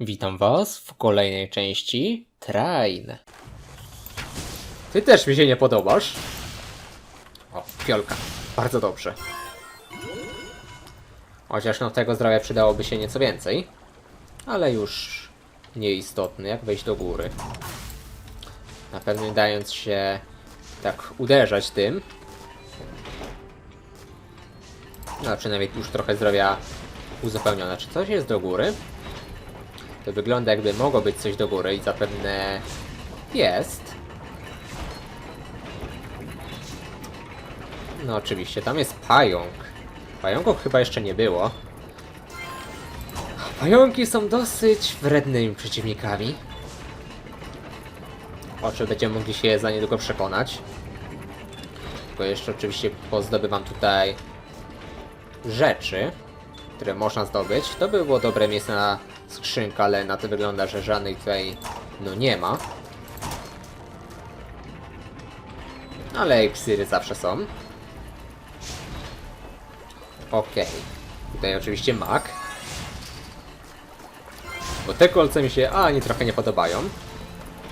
Witam Was w kolejnej części Train. Ty też mi się nie podobasz? O, fiolka. Bardzo dobrze. Chociaż no tego zdrowia przydałoby się nieco więcej. Ale już nieistotny, jak wejść do góry. Na pewno nie dając się tak uderzać tym. No, przynajmniej już trochę zdrowia uzupełnione. Czy coś jest do góry? To wygląda jakby mogło być coś do góry i zapewne jest. No oczywiście, tam jest pająk. Pająków chyba jeszcze nie było. Pająki są dosyć wrednymi przeciwnikami. O czym będziemy mogli się za niedługo przekonać. Tylko jeszcze oczywiście pozdobywam tutaj rzeczy, które można zdobyć. To by było dobre miejsce na skrzynkę, ale na to wygląda, że żadnej tutaj no nie ma. Ale eksyry zawsze są. Okej. Tutaj oczywiście mak. Bo te kolce mi się ani trochę nie podobają.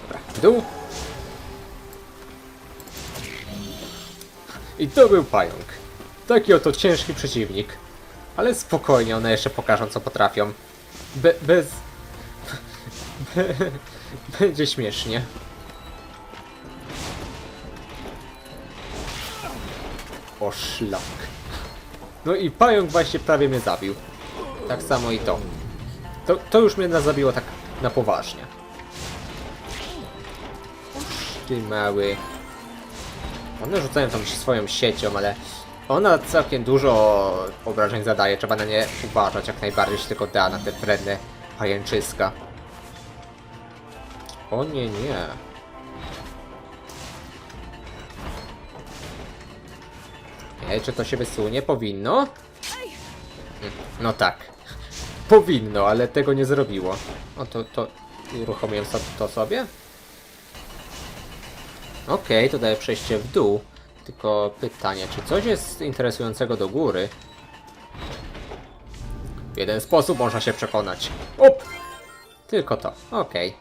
Dobra, dół. I to był pająk. Taki oto ciężki przeciwnik. Ale spokojnie, one jeszcze pokażą co potrafią. Be bez... Be będzie śmiesznie. O szlak. No i pająk właśnie prawie mnie zabił. Tak samo i to. To, to już mnie zabiło tak na poważnie. Ty mały. One rzucają tą swoją siecią, ale ona całkiem dużo obrażeń zadaje. Trzeba na nie uważać jak najbardziej się tylko da na te wredne pajęczyska. O nie, nie. Ej, czy to się wysunie? Powinno? No tak. Powinno, ale tego nie zrobiło. O, to, to uruchomiłem to sobie? Okej, to daje przejście w dół. Tylko pytanie, czy coś jest interesującego do góry? W jeden sposób można się przekonać. Op! Tylko to. Okej.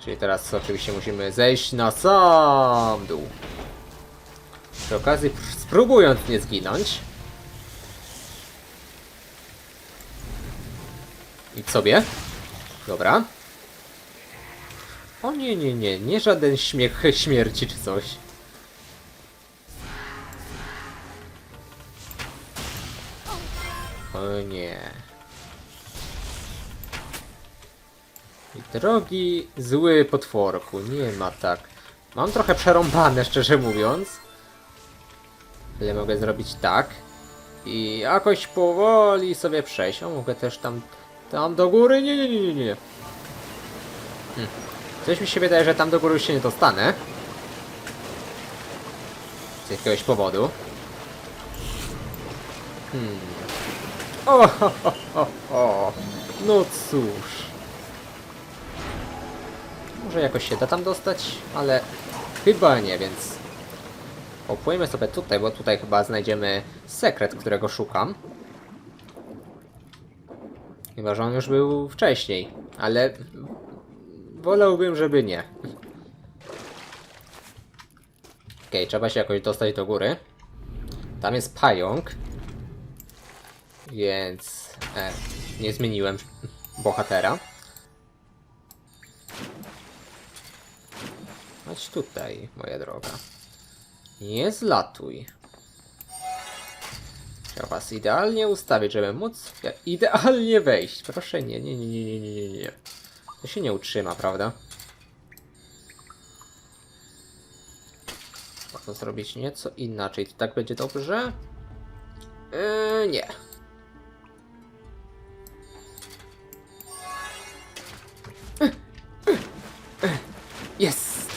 Czyli teraz oczywiście musimy zejść na sam dół. Przy okazji pr- spróbując nie zginąć. Idź sobie. Dobra. O nie, nie, nie, nie żaden śmiech śmierci czy coś. O nie. Drogi zły potworku, nie ma tak. Mam trochę przerąbane, szczerze mówiąc. Ale mogę zrobić tak. I jakoś powoli sobie przejść. O, mogę też tam, tam do góry? Nie, nie, nie, nie, nie. Hmm. Coś mi się wydaje, że tam do góry już się nie dostanę. Z jakiegoś powodu. Hmm. O, ho, ho, ho, ho. No cóż. Może jakoś się da tam dostać, ale chyba nie, więc Popłyjmy sobie tutaj, bo tutaj chyba znajdziemy sekret, którego szukam. Chyba, że on już był wcześniej, ale Wolałbym, żeby nie. Okej, okay, trzeba się jakoś dostać do góry. Tam jest pająk. Więc e, nie zmieniłem bohatera. Chodź tutaj, moja droga. Nie zlatuj. Trzeba was idealnie ustawić, żeby móc idealnie wejść. Proszę, nie, nie, nie, nie, nie, nie, nie. To się nie utrzyma, prawda? Można zrobić nieco inaczej. Czy tak będzie dobrze? Yy, nie. Jest!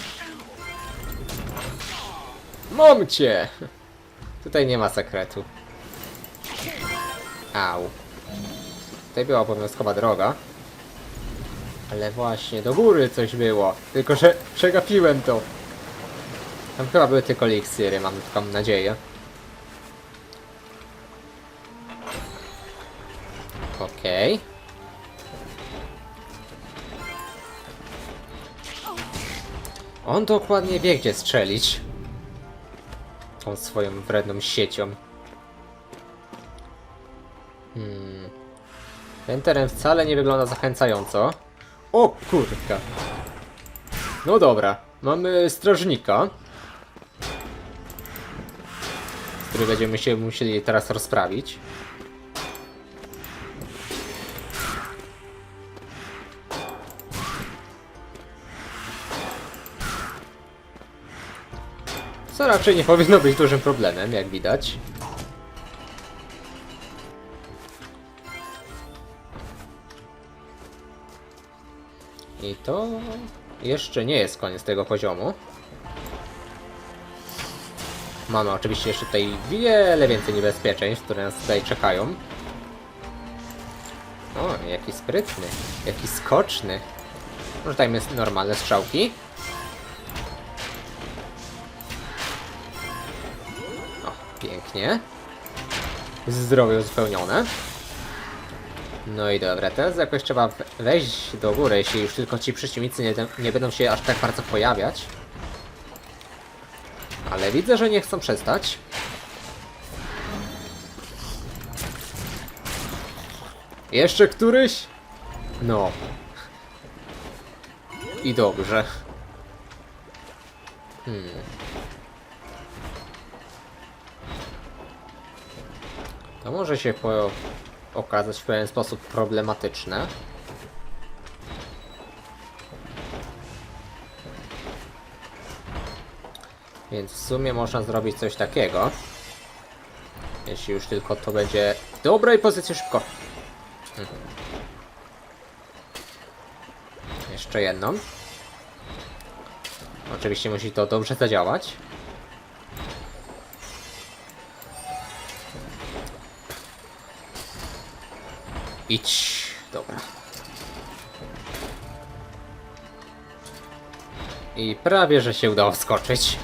Mam cię! Tutaj nie ma sekretu. Au. Tutaj była obowiązkowa droga. Ale właśnie, do góry coś było. Tylko, że przegapiłem to. Tam chyba były tylko eliksiry, mam taką nadzieję. Okej. Okay. On dokładnie wie, gdzie strzelić. Tą swoją wredną siecią. Hmm. Ten teren wcale nie wygląda zachęcająco. O kurka. No dobra, mamy strażnika. Który będziemy się musieli teraz rozprawić. Co raczej nie powinno być dużym problemem, jak widać. I to jeszcze nie jest koniec tego poziomu. Mamy oczywiście jeszcze tutaj wiele więcej niebezpieczeństw, które nas tutaj czekają. O, jaki sprytny, jaki skoczny. Rzucajmy normalne strzałki. O, pięknie. Zdrowie uzupełnione. No i dobra, teraz jakoś trzeba we- wejść do góry, jeśli już tylko ci przeciwnicy nie, nie będą się aż tak bardzo pojawiać. Ale widzę, że nie chcą przestać. Jeszcze któryś? No. I dobrze. Hmm. To może się po okazać w pewien sposób problematyczne. Więc w sumie można zrobić coś takiego. Jeśli już tylko to będzie w dobrej pozycji szybko. Mhm. Jeszcze jedną. Oczywiście musi to dobrze zadziałać. Idź. Dobra. I prawie, że się udało wskoczyć.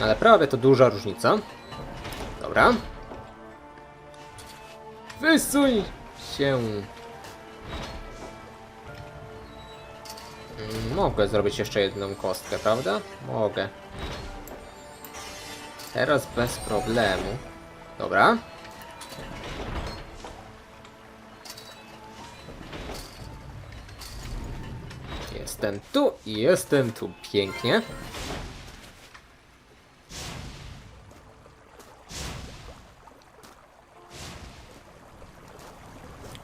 Ale prawie to duża różnica. Dobra. Wysuń się. Mogę zrobić jeszcze jedną kostkę, prawda? Mogę. Teraz bez problemu. Dobra. Jestem tu i jestem tu. Pięknie.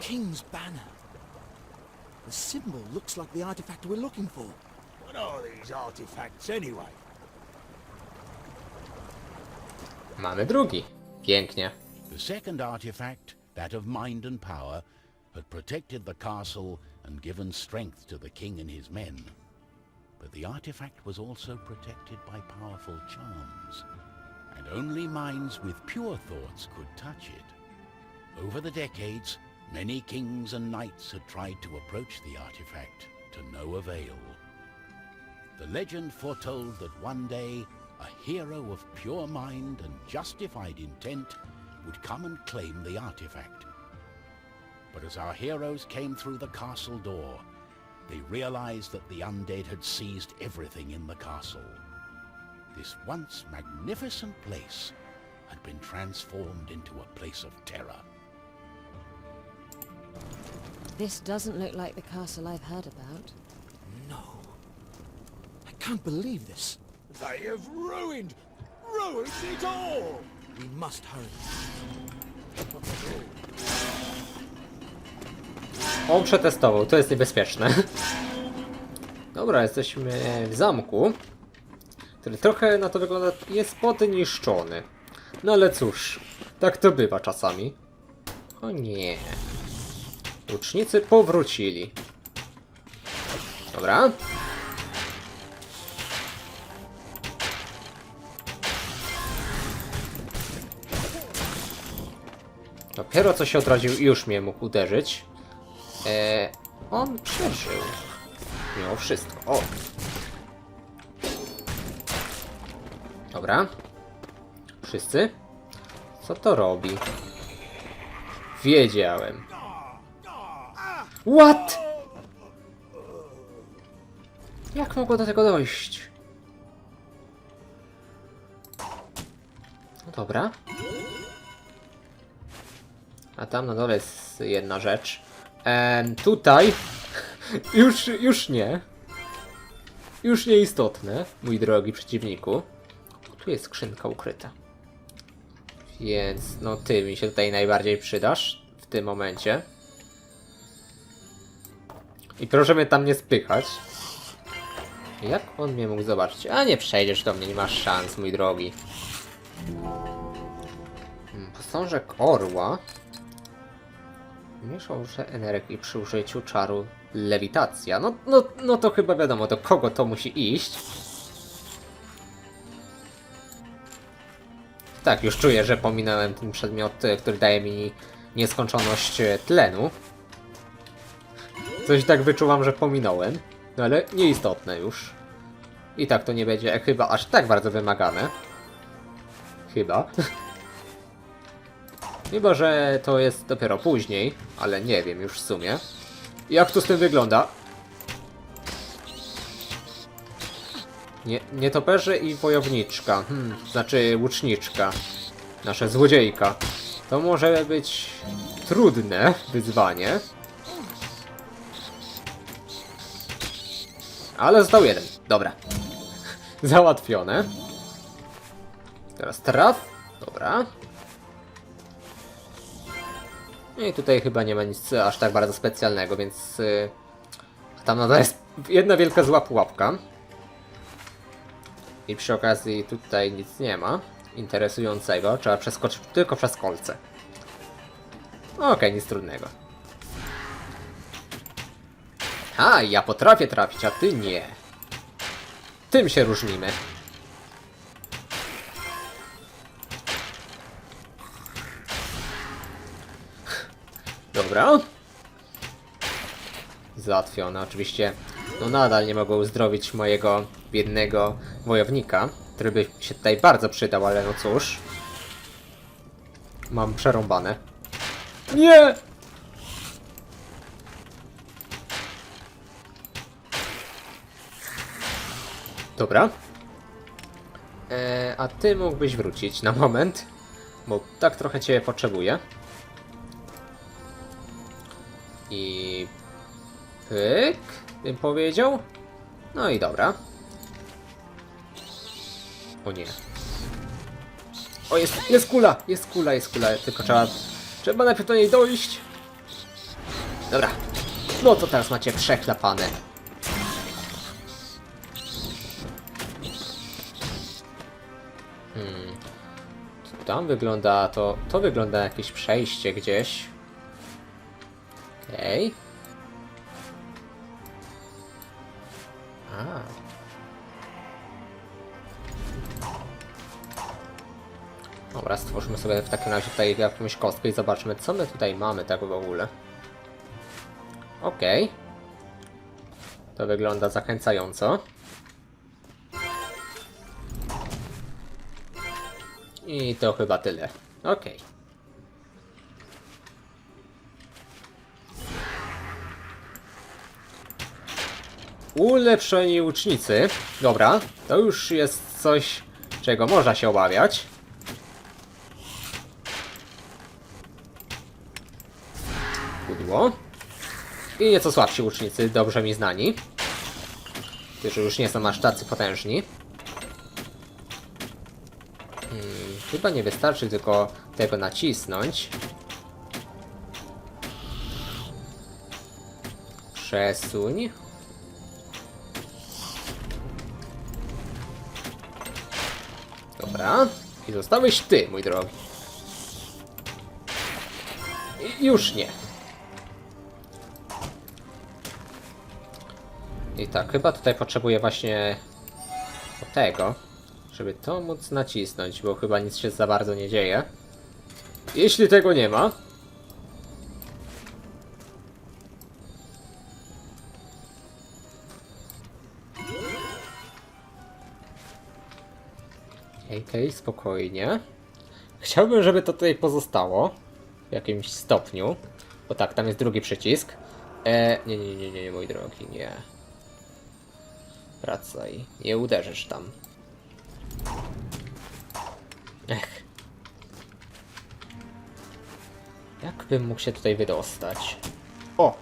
King's banner. The symbol looks like the artifact we're looking for. What are these artifacts anyway? Mamy drugi. Pięknie. The second artifact, that of mind and power, had protected the castle and given strength to the king and his men. But the artifact was also protected by powerful charms, and only minds with pure thoughts could touch it. Over the decades, many kings and knights had tried to approach the artifact, to no avail. The legend foretold that one day a hero of pure mind and justified intent would come and claim the artifact. But as our heroes came through the castle door, they realized that the undead had seized everything in the castle. This once magnificent place had been transformed into a place of terror. This doesn't look like the castle I've heard about. No. I can't believe this. They have ruined, ruined it all! We must hurry. On przetestował, to jest niebezpieczne. Dobra, jesteśmy w zamku, który trochę na to wygląda, jest podniszczony. No ale cóż, tak to bywa czasami. O nie. Łucznicy powrócili. Dobra. Dopiero co się odrodził i już mnie mógł uderzyć. E, on przeżył. Mimo wszystko. O! Dobra. Wszyscy? Co to robi? Wiedziałem. What? Jak mogło do tego dojść? No dobra. A tam na dole jest jedna rzecz. Em, tutaj już, już nie. Już nieistotne, mój drogi przeciwniku. Tu jest skrzynka ukryta. Więc no ty mi się tutaj najbardziej przydasz w tym momencie. I proszę mnie tam nie spychać. Jak on mnie mógł zobaczyć? A nie przejdziesz do mnie, nie masz szans, mój drogi. Hmm, Posążek orła. Mieszał użycie energii przy użyciu czaru lewitacja. No, no, no to chyba wiadomo, do kogo to musi iść. Tak, już czuję, że pominąłem ten przedmiot, e, który daje mi nieskończoność e, tlenu. Coś tak wyczuwam, że pominąłem. No ale nieistotne już. I tak to nie będzie chyba aż tak bardzo wymagane. Chyba. Chyba, że to jest dopiero później, ale nie wiem już w sumie. Jak to z tym wygląda? Nie, nietoperze i wojowniczka, hmm, znaczy łuczniczka, nasza złodziejka. To może być trudne wyzwanie. Ale został jeden, dobra. Załatwione. Teraz traf, dobra. I tutaj chyba nie ma nic aż tak bardzo specjalnego, więc y, tam nadal jest jedna wielka zła pułapka. I przy okazji tutaj nic nie ma interesującego. Trzeba przeskoczyć tylko przez kolce. Okej, nic trudnego. A, ja potrafię trafić, a ty nie. Tym się różnimy. Dobra. Załatwione. Oczywiście, no nadal nie mogę uzdrowić mojego biednego wojownika, który by się tutaj bardzo przydał, ale no cóż. Mam przerąbane. Nie! Dobra. E, a ty mógłbyś wrócić na moment, bo tak trochę cię potrzebuję. I... Pyk, bym powiedział. No i dobra. O nie. O, jest, jest kula, jest kula, jest kula, tylko trzeba... Trzeba najpierw do niej dojść. Dobra. No to teraz macie przechlapane. Hmm. Tam wygląda to... To wygląda jakieś przejście gdzieś. Okej. A. Dobra, stwórzmy sobie w takim razie tutaj jakąś kostkę i zobaczmy, co my tutaj mamy tak w ogóle. Okej. To wygląda zachęcająco. I to chyba tyle. Okej. Ulepszeni łucznicy. Dobra, to już jest coś, czego można się obawiać. Pudło. I nieco słabsi łucznicy, dobrze mi znani. Którzy już nie są aż tacy potężni. Hmm, chyba nie wystarczy tylko tego nacisnąć. Przesuń. Dobra. I zostałeś ty, mój drogi. I już nie. I tak, chyba tutaj potrzebuję właśnie tego, żeby to móc nacisnąć, bo chyba nic się za bardzo nie dzieje. Jeśli tego nie ma, Okej, okay, spokojnie. Chciałbym, żeby to tutaj pozostało w jakimś stopniu. Bo tak, tam jest drugi przycisk. E, nie, nie, nie, nie, nie, mój drogi, nie. Wracaj. Nie uderzysz tam. Ech. Jak bym mógł się tutaj wydostać? O!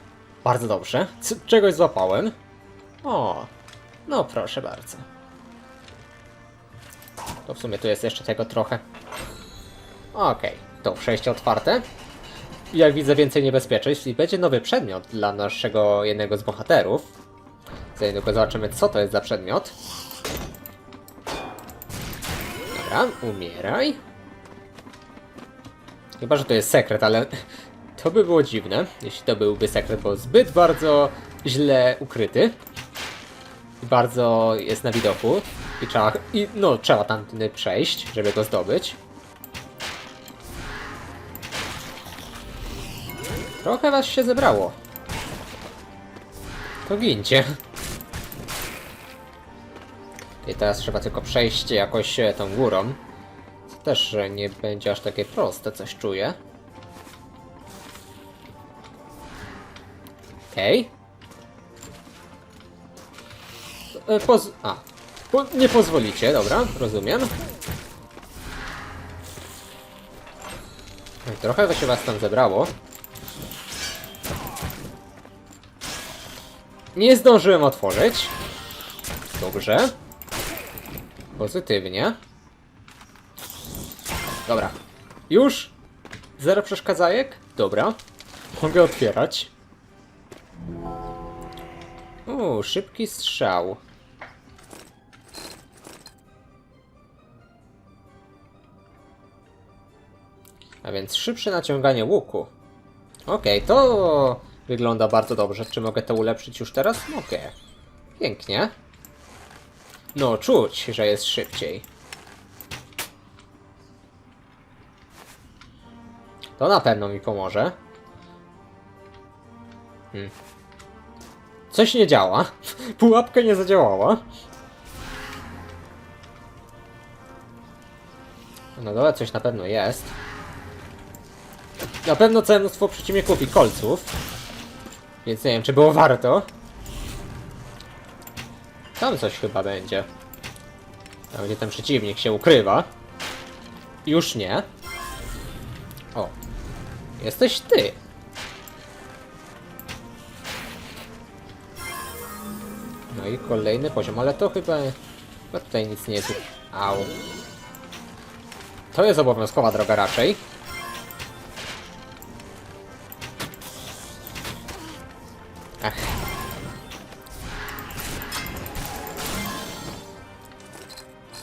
Bardzo dobrze. C czegoś złapałem. O! No proszę bardzo. To w sumie tu jest jeszcze tego trochę. Okej, to przejście otwarte. Jak widzę więcej niebezpieczeństw i będzie nowy przedmiot dla naszego jednego z bohaterów. Za niedługo zobaczymy co to jest za przedmiot. Dobra, umieraj. Chyba, że to jest sekret, ale to by było dziwne, jeśli to byłby sekret, bo zbyt bardzo źle ukryty. Bardzo jest na widoku. I trzeba, i, no, trzeba tamtędy przejść, żeby go zdobyć. Trochę was się zebrało. To gincie. I teraz trzeba tylko przejść jakoś e, tą górą. Co też nie będzie aż takie proste, coś czuję. Okej. E, Poz... A. Po... Nie pozwolicie, dobra, rozumiem. Trochę się was tam zebrało. Nie zdążyłem otworzyć. Dobrze. Pozytywnie. Dobra. Już? Zero przeszkadzajek? Dobra. Mogę otwierać. O, szybki strzał. A więc szybsze naciąganie łuku. Okej, to wygląda bardzo dobrze. Czy mogę to ulepszyć już teraz? Mogę. Pięknie. No, czuć, że jest szybciej. To na pewno mi pomoże. Hmm. Coś nie działa. Pułapka nie zadziałała. No dole coś na pewno jest. Na pewno całe mnóstwo przeciwników i kolców. Więc nie wiem, czy było warto. Tam coś chyba będzie. Tam gdzie ten przeciwnik się ukrywa. Już nie. O. Jesteś ty. No i kolejny poziom, ale to chyba... Chyba tutaj nic nie jest. Au. To jest obowiązkowa droga raczej.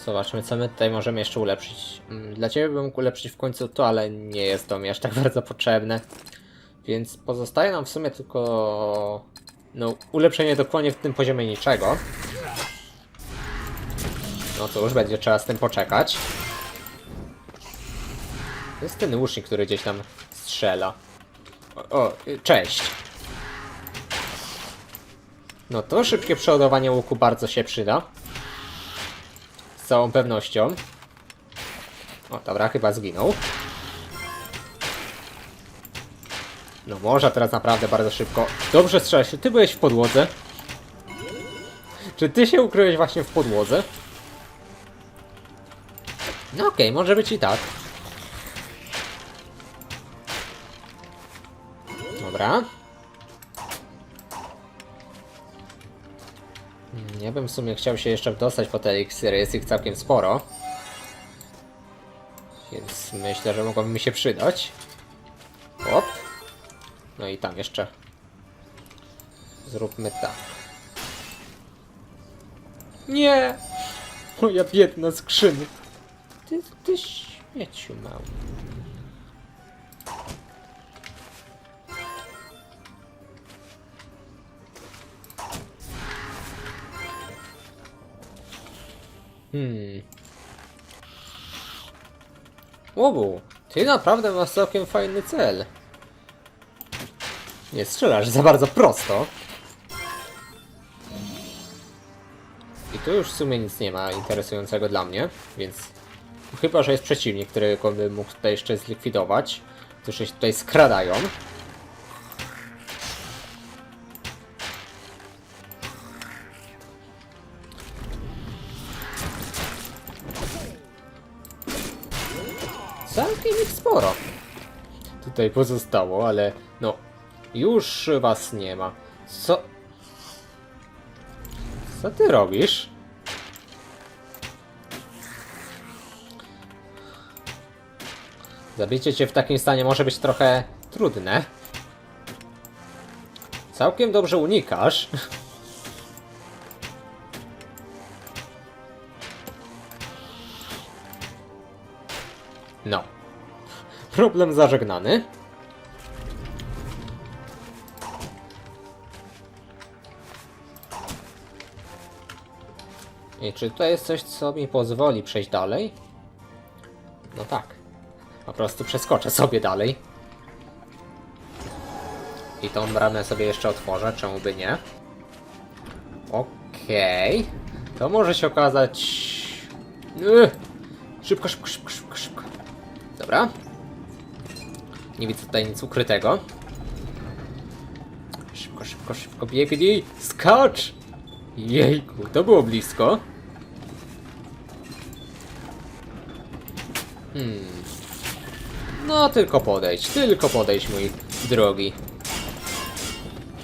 Zobaczmy, co my tutaj możemy jeszcze ulepszyć. Mm, Dla ciebie bym mógł ulepszyć w końcu to, ale nie jest to mi aż tak bardzo potrzebne. Więc pozostaje nam w sumie tylko... No, ulepszenie dokładnie w tym poziomie niczego. No cóż, będzie trzeba z tym poczekać. To jest ten łucznik, który gdzieś tam strzela. O, o y, cześć. No to szybkie przeładowanie łuku bardzo się przyda. Z całą pewnością. O, dobra, chyba zginął. No może teraz naprawdę bardzo szybko. Dobrze strzelasz. Ty byłeś w podłodze? Czy ty się ukryłeś właśnie w podłodze? No okej, może być i tak. Dobra. Ja bym w sumie chciał się jeszcze dostać po te eliksiry, jest ich całkiem sporo. Więc myślę, że mogłoby mi się przydać. Hop. No i tam jeszcze. Zróbmy tak. Nie! Moja biedna skrzynia. Ty, ty śmieciu mały. Hmm. Łobu, ty naprawdę masz całkiem fajny cel. Nie strzelasz za bardzo prosto. I tu już w sumie nic nie ma interesującego dla mnie, więc chyba, że jest przeciwnik, którego bym mógł tutaj jeszcze zlikwidować, którzy się tutaj skradają. Tutaj pozostało, ale no, już was nie ma. Co? Co ty robisz? Zabicie cię w takim stanie może być trochę trudne. Całkiem dobrze unikasz. Problem zażegnany. I czy to jest coś, co mi pozwoli przejść dalej? No tak. Po prostu przeskoczę sobie dalej. I tą bramę sobie jeszcze otworzę, czemu by nie? Okej. To może się okazać... Ugh. Szybko, szybko, szybko, szybko, szybko. Dobra. Nie widzę tutaj nic ukrytego. Szybko, szybko, szybko, biegnij! Skacz! Jejku, to było blisko. Hmm. No, tylko podejdź, tylko podejdź, mój drogi.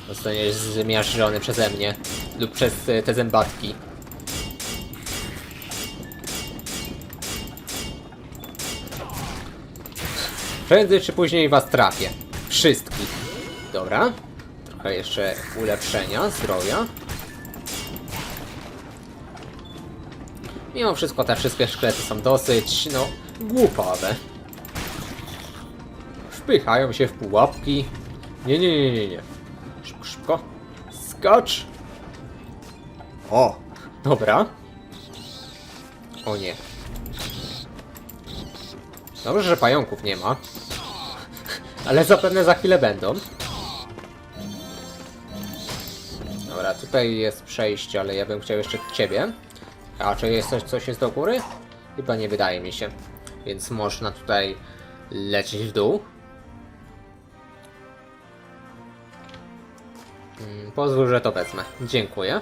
Zostaniesz zmiażdżony przeze mnie lub przez te zębatki. Prędzej czy później was trafię. Wszystkich. Dobra. Trochę jeszcze ulepszenia zdrowia. Mimo wszystko te wszystkie szklety są dosyć, no, głupawe. Wpychają się w pułapki. Nie, nie, nie, nie, nie. Szybko, szybko. Skacz! O! Dobra. O nie. Dobrze, że pająków nie ma. Ale zapewne za chwilę będą. Dobra, tutaj jest przejście, ale ja bym chciał jeszcze ciebie. A czy jest coś, coś jest do góry? Chyba nie wydaje mi się. Więc można tutaj lecieć w dół. Mm, Pozwól, że to wezmę. Dziękuję.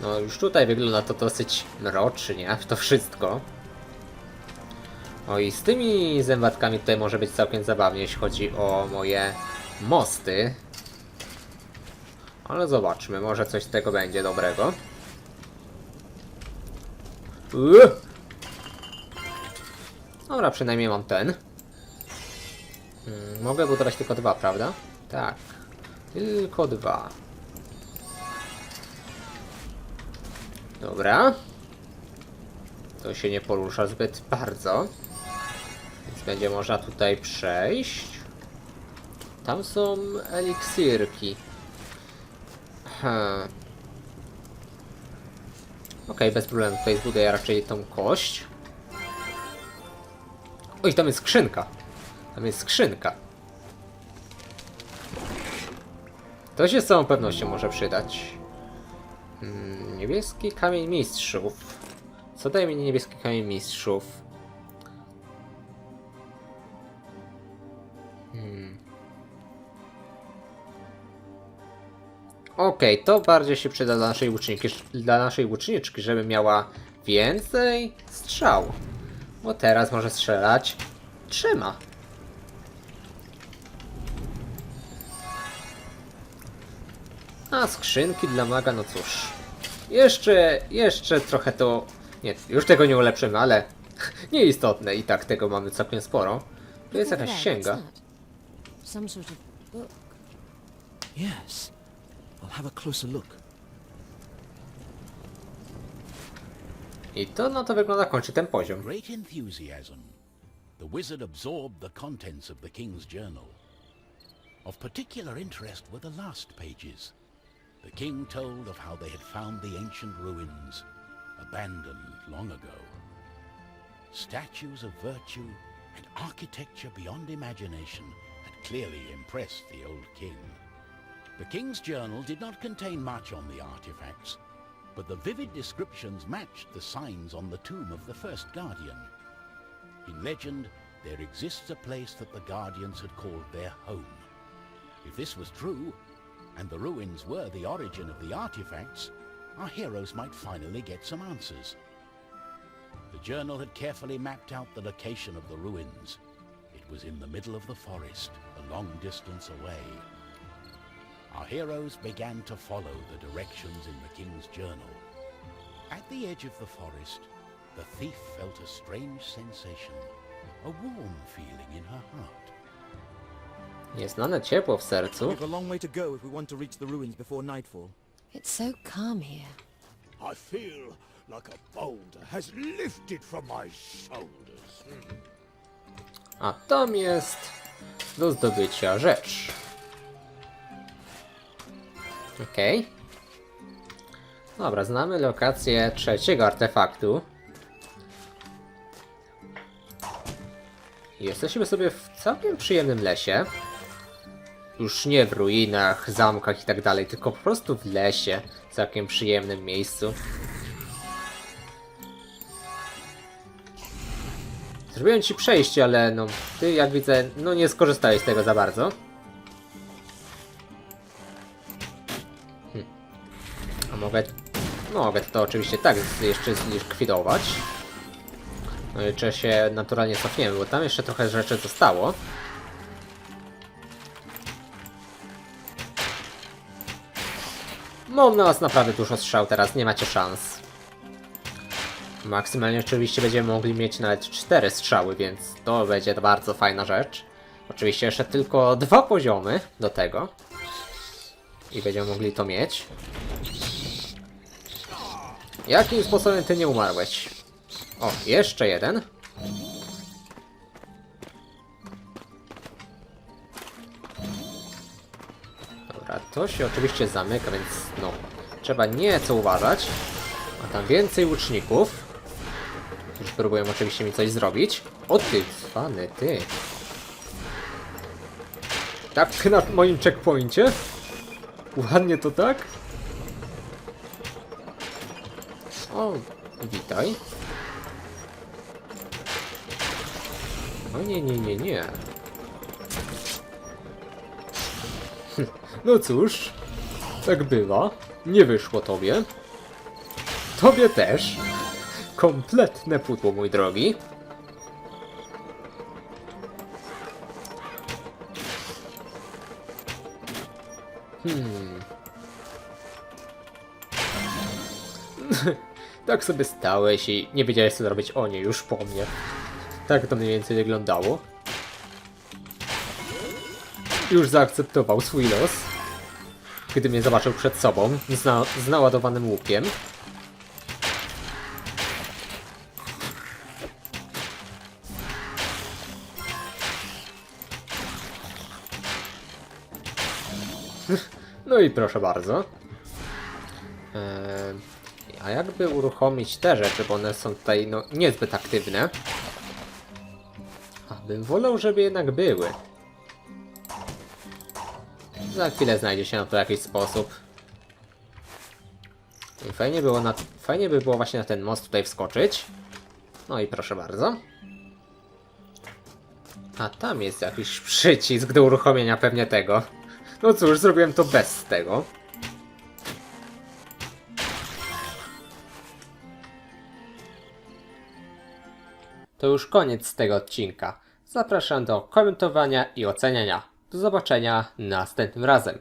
No już tutaj wygląda to dosyć mrocznie, to wszystko. O i z tymi zębatkami tutaj może być całkiem zabawnie, jeśli chodzi o moje mosty. Ale zobaczmy, może coś z tego będzie dobrego. Uuu. Dobra, przynajmniej mam ten. Hmm, mogę budować tylko dwa, prawda? Tak. Tylko dwa. Dobra. To się nie porusza zbyt bardzo. Będzie można tutaj przejść. Tam są eliksirki. Hmm. Okej, bez problemu. Tutaj zbuduję raczej tą kość. Oj, tam jest skrzynka. Tam jest skrzynka. To się z całą pewnością może przydać. Mm, niebieski kamień mistrzów. Co daje mi niebieski kamień mistrzów? Okej, to bardziej się przyda dla naszej łuczniki, dla naszej łuczniczki, żeby miała więcej strzał. Bo teraz może strzelać trzema. A skrzynki dla maga, no cóż. Jeszcze, jeszcze trochę to... Nie, już tego nie ulepszymy, ale nieistotne i tak tego mamy całkiem sporo. Tu jest jakaś księga. Yes. I'll have a closer look. I to na to wygląda kończy ten poziom. Great enthusiasm. The wizard absorbed the contents of the king's journal. Of particular interest were the last pages. The king told of how they had found the ancient ruins, abandoned long ago. Statues of virtue and architecture beyond imagination had clearly impressed the old king. The king's journal did not contain much on the artifacts, but the vivid descriptions matched the signs on the tomb of the first guardian. In legend, there exists a place that the guardians had called their home. If this was true, and the ruins were the origin of the artifacts, our heroes might finally get some answers. The journal had carefully mapped out the location of the ruins, It was in the middle of the forest, a long distance away. Our heroes began to follow the directions in the king's journal. At the edge of the forest, the thief felt a strange sensation, a warm feeling in her heart. Nieznane ciepło w sercu. We've a long way to go if we want to reach the ruins before nightfall. It's so calm here. I feel like a boulder has lifted from my shoulders. Hmm. A tam jest do zdobycia rzecz. Okej. Dobra, znamy lokację trzeciego artefaktu. Jesteśmy sobie w całkiem przyjemnym lesie. Już nie w ruinach, zamkach i tak dalej, tylko po prostu w lesie, w całkiem przyjemnym miejscu. Zrobiłem ci przejście, ale no, ty jak widzę, no nie skorzystałeś z tego za bardzo. A mogę... Mogę to oczywiście tak jeszcze zlikwidować. No i czy się naturalnie cofniemy, bo tam jeszcze trochę rzeczy zostało. Mam na was naprawdę dużo strzał teraz, nie macie szans. Maksymalnie oczywiście będziemy mogli mieć nawet 4 strzały, więc to będzie bardzo fajna rzecz. Oczywiście jeszcze tylko dwa poziomy do tego. I będziemy mogli to mieć. Jakim sposobem ty nie umarłeś? O, jeszcze jeden. Dobra, to się oczywiście zamyka, więc no, trzeba nieco uważać. A tam więcej łuczników. Już próbują oczywiście mi coś zrobić. O ty, cwany, ty. Tak na moim checkpoincie? Ładnie to tak? O, witaj. O nie, nie, nie, nie. No cóż, tak bywa. Nie wyszło tobie. Tobie też. Kompletne pudło, mój drogi. Tak sobie stałeś i nie wiedziałeś co zrobić. O nie, już po mnie. Tak to mniej więcej wyglądało. Już zaakceptował swój los. Gdy mnie zobaczył przed sobą, z, na z naładowanym łukiem. No i proszę bardzo. Eee, a jakby uruchomić te rzeczy, bo one są tutaj no, niezbyt aktywne. A bym wolał, żeby jednak były. Za chwilę znajdzie się na to jakiś sposób. I fajnie, było na, fajnie by było właśnie na ten most tutaj wskoczyć. No i proszę bardzo. A tam jest jakiś przycisk do uruchomienia pewnie tego. No cóż, zrobiłem to bez tego. To już koniec tego odcinka. Zapraszam do komentowania i oceniania. Do zobaczenia następnym razem.